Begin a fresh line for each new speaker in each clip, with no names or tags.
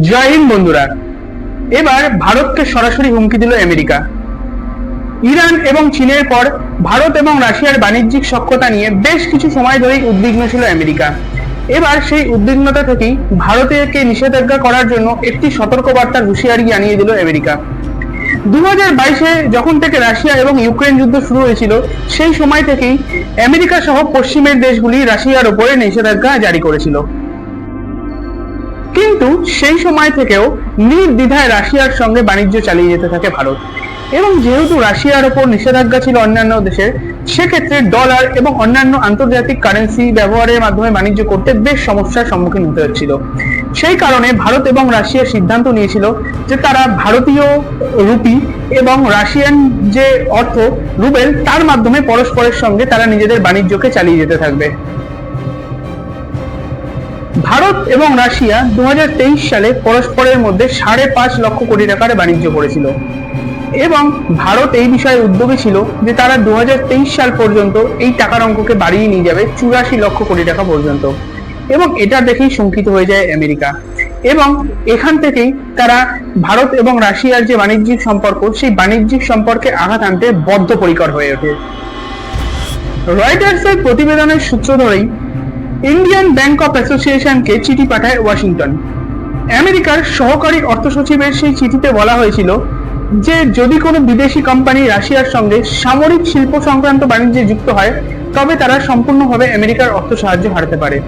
জয় হিন্দ বন্ধুরা। এবার ভারতকে সরাসরি হুমকি দিল আমেরিকা। ইরান এবং চীনের পর ভারত এবং রাশিয়ার বাণিজ্যিক সক্ষতা নিয়ে বেশ কিছু সময় ধরেই উদ্বিগ্ন ছিল আমেরিকা। এবার সেই উদ্বিগ্নতা থেকেই ভারতকে নিষেধাজ্ঞা করার জন্য একটি সতর্কবার্তার হুঁশিয়ারি জানিয়ে দিল আমেরিকা। দু হাজার বাইশে যখন থেকে রাশিয়া এবং ইউক্রেন যুদ্ধ শুরু হয়েছিল, সেই সময় থেকেই আমেরিকা সহ পশ্চিমের দেশগুলি রাশিয়ার ওপরে নিষেধাজ্ঞা জারি করেছিল। কিন্তু সেই সময় থেকেও নির্দ্বিধায় রাশিয়ার সঙ্গে বাণিজ্য চালিয়ে যেতে থাকে ভারত। এবং যেহেতু রাশিয়ার ওপর নিষেধাজ্ঞা ছিল অন্যান্য দেশের, সেক্ষেত্রে ডলার এবং অন্যান্য আন্তর্জাতিক কারেন্সি ব্যবহারের মাধ্যমে বাণিজ্য করতে বেশ সমস্যার সম্মুখীন হতে হচ্ছিল। সেই কারণে ভারত এবং রাশিয়া সিদ্ধান্ত নিয়েছিল যে তারা ভারতীয় রুপি এবং রাশিয়ান যে অর্থ, রুবেল, তার মাধ্যমে পরস্পরের সঙ্গে তারা নিজেদের বাণিজ্যকে চালিয়ে যেতে থাকবে। ভারত এবং রাশিয়া দু হাজার তেইশ সালে পরস্পরের মধ্যে সাড়ে পাঁচ লক্ষ কোটি টাকার বাণিজ্য করেছিল। এবং ভারত এই বিষয়ে উদ্যোগী ছিল যে তারা দু সাল পর্যন্ত এই টাকার অঙ্ককে বাড়িয়ে নিয়ে যাবে চুরাশি লক্ষ কোটি টাকা পর্যন্ত। এবং এটা দেখেই শঙ্কিত হয়ে যায় আমেরিকা। এবং এখান থেকেই তারা ভারত এবং রাশিয়ার যে বাণিজ্যিক সম্পর্ক, সেই বাণিজ্যিক সম্পর্কে আঘাত আনতে বদ্ধপরিকর হয়ে ওঠে। রয়টার্সের প্রতিবেদনের সূত্র ধরেই ইন্ডিয়ান ব্যাংক অফ অ্যাসোসিয়েশনকে চিঠি পাঠায় ওয়াশিংটন আমেরিকার সহকারী অর্থ সচিবের সেই চিঠিতে বলা হয়েছিল যে, যদি কোনো বিদেশি কোম্পানি রাশিয়ার সঙ্গে সামরিক শিল্প সংক্রান্ত বাণিজ্যে যুক্ত হয়, তবে তারা সম্পূর্ণভাবে আমেরিকার অর্থ সাহায্য হারাতে পারে।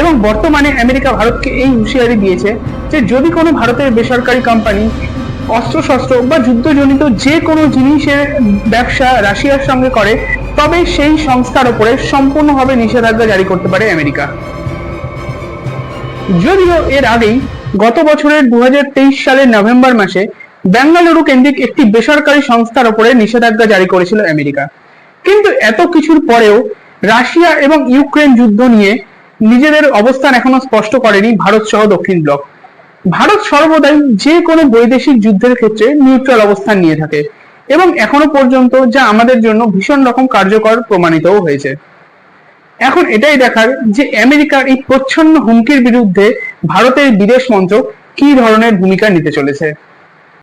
এবং বর্তমানে আমেরিকা ভারতকে এই হুঁশিয়ারি দিয়েছে যে, যদি কোনো ভারতের বেসরকারি কোম্পানি অস্ত্রশস্ত্র বা যুদ্ধজনিত যে কোনো জিনিসের ব্যবসা রাশিয়ার সঙ্গে করে তবে সেই সংস্থার উপরে সম্পূর্ণভাবে নিষেধাজ্ঞা জারি করতে পারে আমেরিকা। যদিও এর আগেই গত বছরের দু সালের নভেম্বর মাসে বেঙ্গালুরু কেন্দ্রিক একটি বেসরকারি সংস্থার উপরে নিষেধাজ্ঞা জারি করেছিল আমেরিকা। কিন্তু এত কিছুর পরেও রাশিয়া এবং ইউক্রেন যুদ্ধ নিয়ে নিজেদের অবস্থান এখনও স্পষ্ট করেনি ভারত সহ দক্ষিণ ব্লক। ভারত সর্বদাই যে কোনো বৈদেশিক যুদ্ধের ক্ষেত্রে নিউট্রাল অবস্থান নিয়ে থাকে। এবং এখনও পর্যন্ত যা আমাদের জন্য ভীষণ রকম কার্যকর প্রমাণিতও হয়েছে। এখন এটাই দেখার যে আমেরিকার এই প্রচ্ছন্ন হুমকির বিরুদ্ধে ভারতের বিদেশ মন্ত্রক কি ধরনের ভূমিকা নিতে চলেছে।